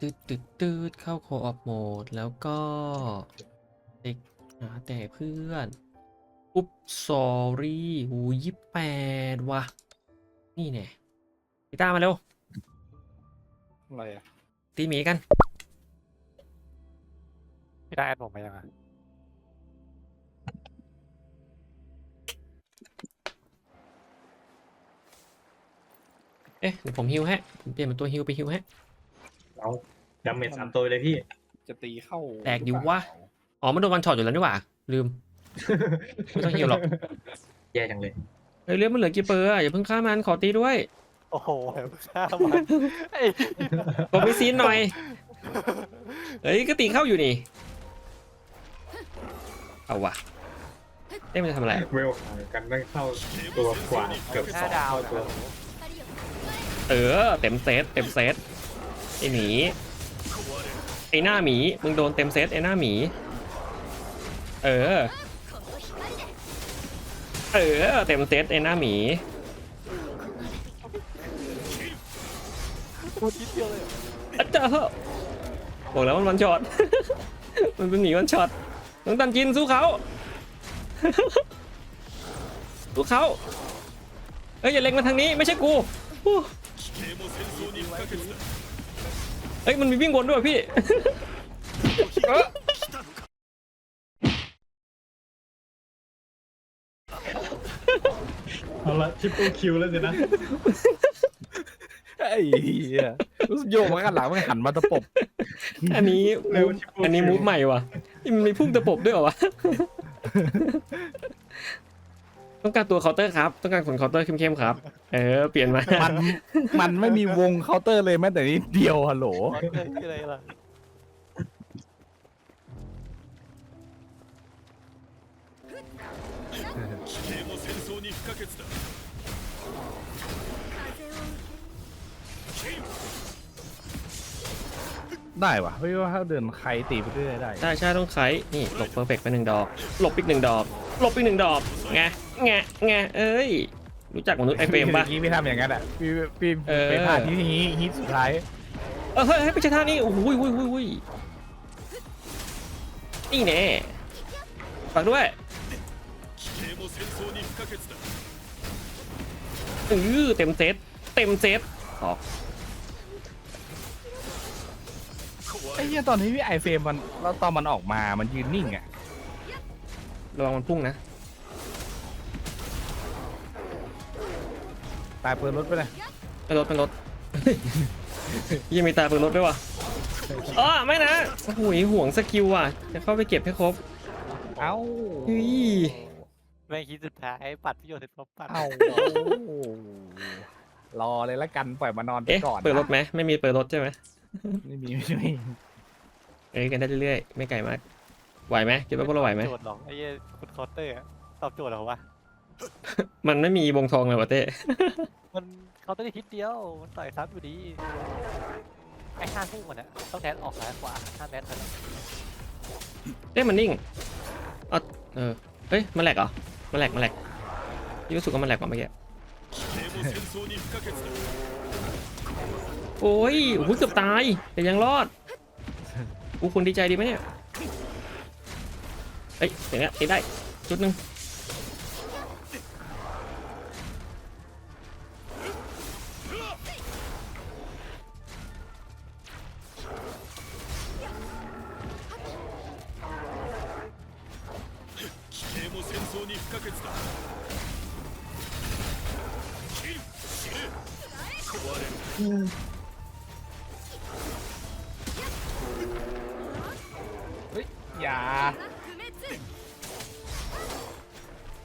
ตืดตืดตืดเข้าโคออฟโหมด แล้วก็ติ๊กหาแต่เพื่อน อุ๊บสอรี่หูยี่แปดว่ะนี่แน่กีตาร์มาเร็ว อะไรอะตีหมีกัน พี่ได้แอดผมมายังอะเอ๊ะเดี๋ยวผมฮิวให้ผมเปลี่ยนเป็นตัวฮิวไปฮิวให้เอา ดาเมจสามตัวเลยพี่ จะตีเข้าแตกดิวะ อ๋อมันโดนวันช็อตอยู่แล้วนี่หว่า ลืม ไม่ต้องฮิวหรอก แย่จังเลยเฮ้ยเลือดมันเหลือกี่เปอร์อะอย่าเพิ่งฆ่ามันขอตีด้วย โอ้โหฆ่ามันไอ้กดไปซีนหน่อย เฮ้ยก็ตีเข้าอยู่นี่ เอาวะเอ๊ะมันจะทำอะไร เวลห่างกันตั้งเท่าตัวกว่าเกือบห้าสองดาวเท่านะตัว เออ เต็มเซตเต็มเซตไอหมี ไอหน้าหมี มึงโดนเต็มเซตไอหน้าหมี เออ เออ เต็มเซตไอหน้าหมีตัวนิดเดียวเลยอะเจ้าบอกแล้วมันวันช็อต มันเป็นหมีวันช็อตต้องตันจินสู้เขา สู้เขาเอ้ยอย่าเล็งมาทางนี้ไม่ใช่กู อ้ยมันมีวิ่งวนด้วยพี่ เอ้อเอาละทริปเปิลคิวแล้วสินะ ไอ้เหี้ยรู้สึกโยกมาข้างหลังมันหันมาตะปบอันนี้เร็วมูฟ triple อันนี้ kill มูฟใหม่ว่ะนี่มันมีพุ่งตะปบด้วยเหรอวะ ต้องการตัวเคาน์เตอร์ครับ ต้องการขนเคาน์เตอร์เข้มๆครับ เออ เปลี่ยนมา มันมันไม่มีวงเคาน์เตอร์เลยแม้แต่นิดเดียวฮัลโหลอะไรล่ะได้วะไม่ว่าถ้าเดินใครตีไปเรื่อยได้ ใช่ใช่ต้องใช้นี่หลบเพอร์เฟกไปหนึ่งดอก หลบอีกหนึ่งดอก หลบอีกหนึ่งดอกไง ไงไงเอ้ย รู้จักมนุษย์ไอเฟรมปะ พี่พี่ทำอย่างนั้นอะพี่พี่เออ ไปพลาดที่นี้ฮิตสุดท้ายเออเฮ้ยเฮ้ยไม่ใช่ท่านี้โอ้โหวุ้ยวุ้ยวุ้ยนี่แน่ฝากด้วยเออเต็มเซตเต็มเซตออกไอ้เหี้ยตอนนี้พี่ไอเฟรมมันแล้วตอนมันออกมามันยืนนิ่งอะระวังมันพุ่งนะายเปิดรถไปเลยไปรถไปรถ ยังมีตาเปิดรถด้วยวะอ๋อไม่นะโอ้โหห่วงสกิลว่ะ จะเข้าไปเก็บให้ครบเอ้าเฮ้ยแม่งคิดสุดท้ายปัดประโยชน์เสร็จปุ๊บปัดเอ้ารอเลยละกันปล่อยมานอนไปเอ๊ะก่อนเปิดรถไหมไม่มีเปิดรถใช่ไหมไม่มีไม่มีเอ้ยกันได้เรื่อยๆไม่ไกลมากไหวไหมคิดว่าพวกเราไหวไหมโจทย์หรอกไอ้เหี้ยคุณเคาน์เตอร์อะตอบโจทย์เหรอวะมันไม่มีวงทองเลยวะเต้ มันเคาน์เตอร์ได้ทิศเดียว มันต่อยซ้ำอยู่ดี ไอ้ห้าพุ่งมันอะต้องแทนออกซ้ายขวาห้าแทนเท่านั้นเต้มันนิ่งเออเออเฮ้ยมันแหลกเหรอมันแหลกมันแหลกยี่รู้สึกว่ามันแหลกกว่าเมื่อกี้โอ้ยโอ้โหเกือบตายแต่ยังรอดกูคุณดีใจดีไหมเนี่ยเฮ้ยอย่างเงี้ยตีได้จุดหนึ่ง เฮ้ย่า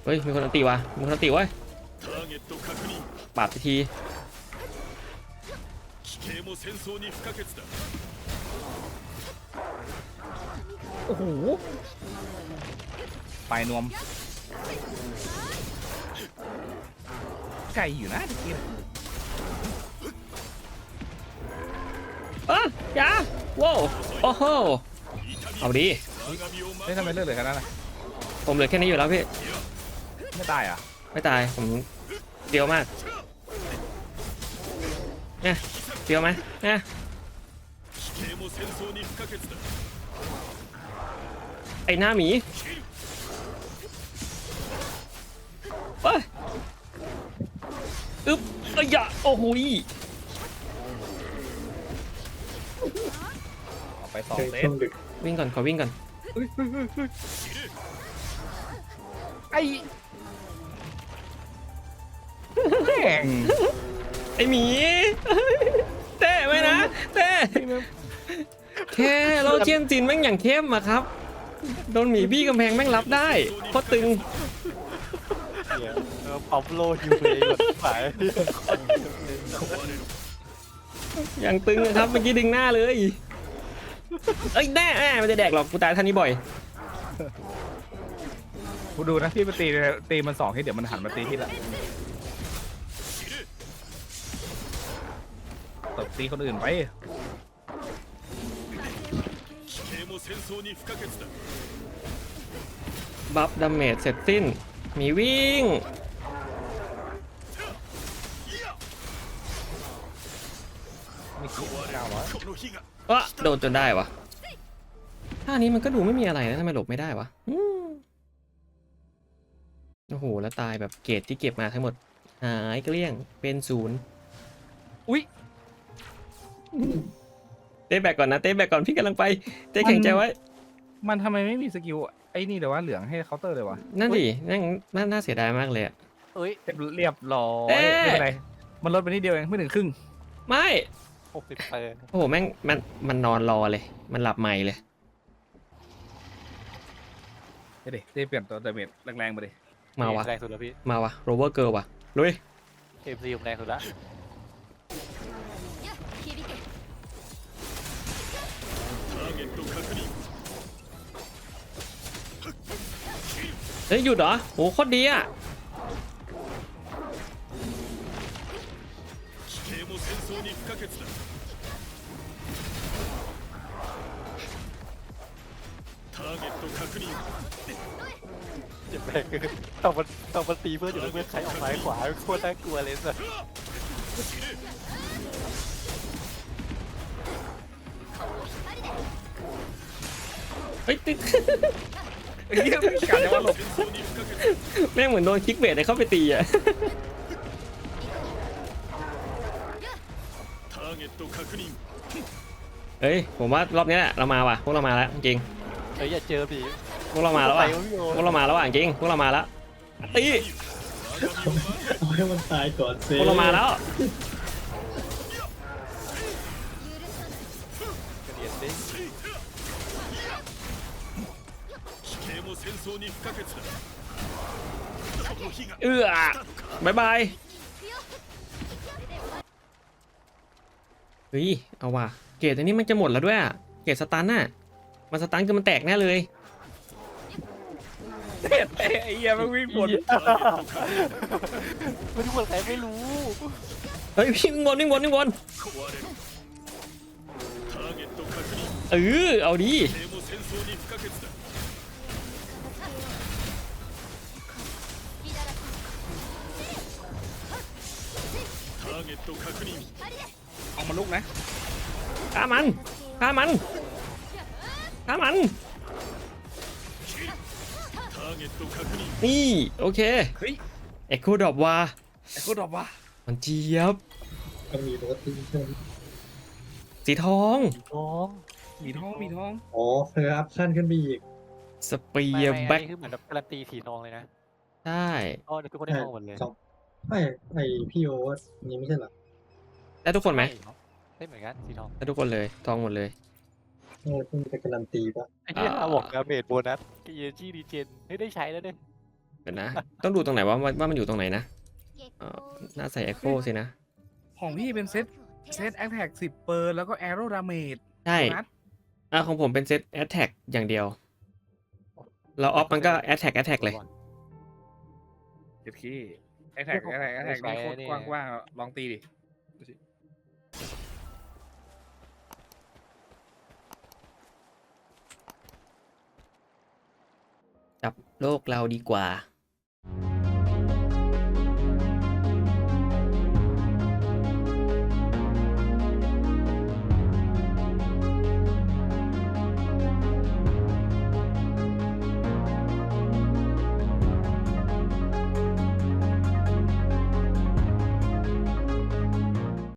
เฮ้ย มีคนอันตีวะมีคนอันตีเว้ยปาดทีโอ้โหไปนวม ไก่อยู่นะตะกี้ อ่ะอย่าว้าวโอ้โห เอาดี เฮ้ยทำไมเลือดเหลือแค่นั้นอ่ะ ผมเหลือแค่นี้อยู่แล้วพี่ ไม่ตายอ่ะ ไม่ตาย ผมเดียวมาก เนี่ยเดียวไหมเนี่ย も戦争に不可欠だ ไอ้หน้าหมี ไปอึ๊บเอ้ยอะโอ้โหยเอาไปสองในเซช่ตวงดึกวิ่งก่อนขอวิ่งก่อนไอ้แม่งไอ้หมีเต้ไหมนะเต้แค่เราเจียนจินแม่งอย่างเข้มอะครับ โดนหมีบี้กำแพงแม่งรับได้โคตรตึง เนี่ยเออปั๊มโลฮิวเบย์แบบหาย อย่างตึงอะครับเมื่อกี้ดึงหน้าเลย เอ้ยแน่แน่มันจะแดกหรอกกูตายท่านนี้บ่อย กูดูนะพี่มาตีตีมันสองให้เดี๋ยวมันหันมาตีที่ละตบตีคนอื่นไป 騎兵も戦争に不可欠だ บัฟดาเมจเสร็จสิ้นห มีวิ่งวะโดนจนได้วะท่านี้มันก็ดูไม่มีอะไรนะทำไมหลบไม่ได้วะโอ้โห แล้วตายแบบเกตที่เก็บมาทั้งหมด หายเกลี้ยง เป็นศูนย์ อุ๊ย เต้แบกก่อนนะ เต้แบกก่อนพี่กำลังไป เต้แข็งใจไว้ มันทำไมไม่มีสกิลอะ ไอ้นี่เลยวะเหลืองให้เคาน์เตอร์เลยวะนั่นดินั่นน่าน่าเสียดายมากเลยอะ เอ้ยเรียบร้อยเอ๊ะ ไม่เป็นไรมันลดไปนิดเดียวเองไม่ถึงครึ่งไม่หกสิบเปอร์โอ้โหแม่งมันมันนอนรอเลย มันหลับใหม่เลย เดี๋ยวดิได้เปลี่ยนตัวเดเมจแรงๆมาดิมาวะแรงสุดแล้วพี่มาวะโรเวอร์เกิร์ลวะลุยเอ็มซีผมแรงสุดละ ฮ้ยหยุดเหรอโอ้โคตรดีอะอย่ตอนมันตองมาตีเพื่อนอยู่แล้วเพื่อนใครออกไม้ขวาโคตรน่ากลัวเลยสิสเฮ้ยติด เหี้ยไม่กล้วว่าหลบแม่งเหมือนโดนคิกเบสเลยเข้าไปตีอะเฮ้ยผมว่ารอบนี้แหละเรามาว่ะพวกเรามาแล้วจริงเฮ้ยอย่าเจอผีพวกเรามาแล้วว่ะพวกเรามาแล้วว่ะจริงพวกเรามาแล้วตีโอ้มันตายก่อนสิพวกเรามาแล้ว 争に不可欠だこの日が เอื้อบายบายเฮ้ย เอาว่ะ เกรดอันนี้มันจะหมดแล้วด้วยอะเกรดสตันน่ะ มันสตันคือมันแตกแน่เลย ไอ้เหี้ยมันวิ่งบน ไม่รู้คนใครไม่รู้ เฮ้ยวิ่งวนวิ่งวนวิ่งวน 壊れるターゲット確認 เออ เอาดี 騎 เอามาลุกนะฆ่ามันฆ่ามันฆ่ามันนี่โอเคเฮ้ยเอ็กโคดอบวาเอ้โคตดอบวามันเจี๊ยบมันมีรถที่ใสีทองสีทองสีทองมีทองอ๋อเธออัพชั่นขึ้นไปอีก สเปียร์แบ็คคือเหมือนการันตีสีทองเลยนะใช่ ก็ทุกคนได้ทองหมดเลย ไม่ไอพี่โอว่านี่ไม่ใช่เหรอได้ทุกคนไหมได้เหมือนกันสีทองได้ทุกคนเลย ทองหมดเลยเออคุณจะการันตีปะไอ้ที่อ่าบอกดาเมจโบนัสเอจีดีเจนไม่ได้ใช้แล้วเนี่ยเดี๋ยวนะ ต้องดูตรงไหนว่าว่าว่ามันอยู่ตรงไหนนะเอ่อน่าใส่เอ็กโคสินะ ของพี่เป็นเซตเซตแอคแท็กสิบเปอร์แล้วก็แอโรดาเมจใช่นัดอ่าของผมเป็นเซตแอตแทกอย่างเดียวแล้วออฟมันก็แอตแทกแอตแทกเลยเจ็ดขี้ แอคแท็กแอคแท็กแอคแท็กนี่โคตรกว้างๆลองตีดิจับโลกเราดีกว่า